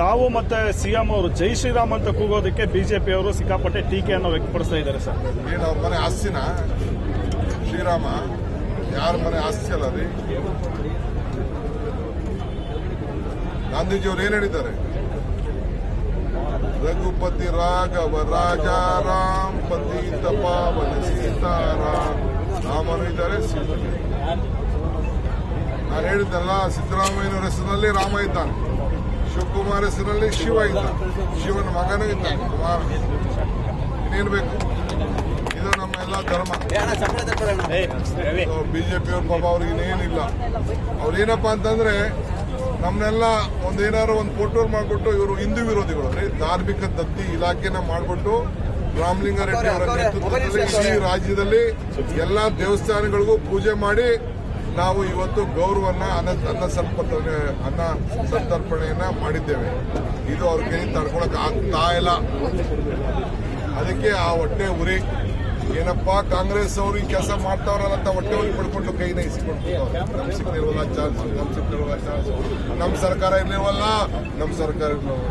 ತಾವು ಮತ್ತೆ ಸಿಎಂ ಅವರು ಜೈ ಶ್ರೀರಾಮ್ ಅಂತ ಕೂಗೋದಕ್ಕೆ ಬಿಜೆಪಿ ಅವರು ಸಿಕ್ಕಾಪಟ್ಟೆ ಟೀಕೆಯನ್ನು ವ್ಯಕ್ತಪಡಿಸ್ತಾ ಇದ್ದಾರೆ, ಸರ್. ಏನು ಅವ್ರ ಮನೆ ಆಸ್ತಿನ? ಶ್ರೀರಾಮ, ಯಾರ ಮನೆ ಆಸ್ತಿ ಅಲ್ಲ ರೀ ಗಾಂಧೀಜಿಯವರು ಏನ್ ಹೇಳಿದ್ದಾರೆ? ರಘುಪತಿ ರಾಘವ ರಾಜಾರಾಮ್ ಪತಿ ತಪಾವನ ಸೀತಾರಾಮ್. ರಾಮನು ಇದ್ದಾರೆ. ನಾನು ಹೇಳಿದ್ದಲ್ಲ ಸಿದ್ದರಾಮಯ್ಯನವರ ಹೆಸರಿನಲ್ಲಿ ರಾಮ ಇದ್ದಾನೆ. ಶಿವಕುಮಾರ್ ಹೆಸರಲ್ಲಿ ಶಿವ ಇಲ್ಲ. ಶಿವನ ಮಗನೂ ಇದ್ದ ಕುಮಾರ ಇನ್ನೇನು ಬೇಕು? ಇದು ನಮ್ಮ ಎಲ್ಲ ಧರ್ಮ. ಬಿಜೆಪಿಯವ್ರ ಪಾಪ ಅವ್ರಿಗೆ ಇನ್ನೇನಿಲ್ಲ. ಅವ್ರೇನಪ್ಪ ಅಂತಂದ್ರೆ ನಮ್ಮನ್ನೆಲ್ಲ ಒಂದೇನಾದ್ರು ಒಂದು ಫೋಟೋ ಮಾಡಿಬಿಟ್ಟು ಇವರು ಹಿಂದೂ ವಿರೋಧಿಗಳು, ಅಂದ್ರೆ ಧಾರ್ಮಿಕ ದತ್ತಿ ಇಲಾಖೆನ ಮಾಡಿಬಿಟ್ಟು ರಾಮಲಿಂಗಾರೆಡ್ಡಿ ಅವರ ನೇತೃತ್ವದಲ್ಲಿ ಇಡೀ ರಾಜ್ಯದಲ್ಲಿ ಎಲ್ಲಾ ದೇವಸ್ಥಾನಗಳಿಗೂ ಪೂಜೆ ಮಾಡಿ ನಾವು ಇವತ್ತು ಗೌರವನ್ನ ಅನ್ನ ಸಂಪರ್ಪಣೆ ಅನ್ನ ಸಂತರ್ಪಣೆಯನ್ನ ಮಾಡಿದ್ದೇವೆ. ಇದು ಅವ್ರ ಕೈ ತಡ್ಕೊಳಕ್ ಆಗ್ತಾ ಇಲ್ಲ. ಅದಕ್ಕೆ ಆ ಹೊಟ್ಟೆ ಉರಿ. ಏನಪ್ಪಾ, ಕಾಂಗ್ರೆಸ್ ಅವರು ಈ ಕೆಲಸ ಮಾಡ್ತಾವ್ರಲ್ಲ ಅಂತ ಹೊಟ್ಟೆ ಉರಿ ಪಡ್ಕೊಂಡು ಕೈನ ಇಸಿಕೊಂಡು ನಮ್ ಸಿಕ್ಕಿಲ್ವಲ್ಲ ಚಾನ್ಸ್ ನಮ್ ಚಾನ್ಸ್ ನಮ್ ಸರ್ಕಾರ ಇರ್ಲಿಲ್ವಲ್ಲ? ನಮ್ ಸರ್ಕಾರ ಇರ್ಲಿಲ್ವಲ್ಲ.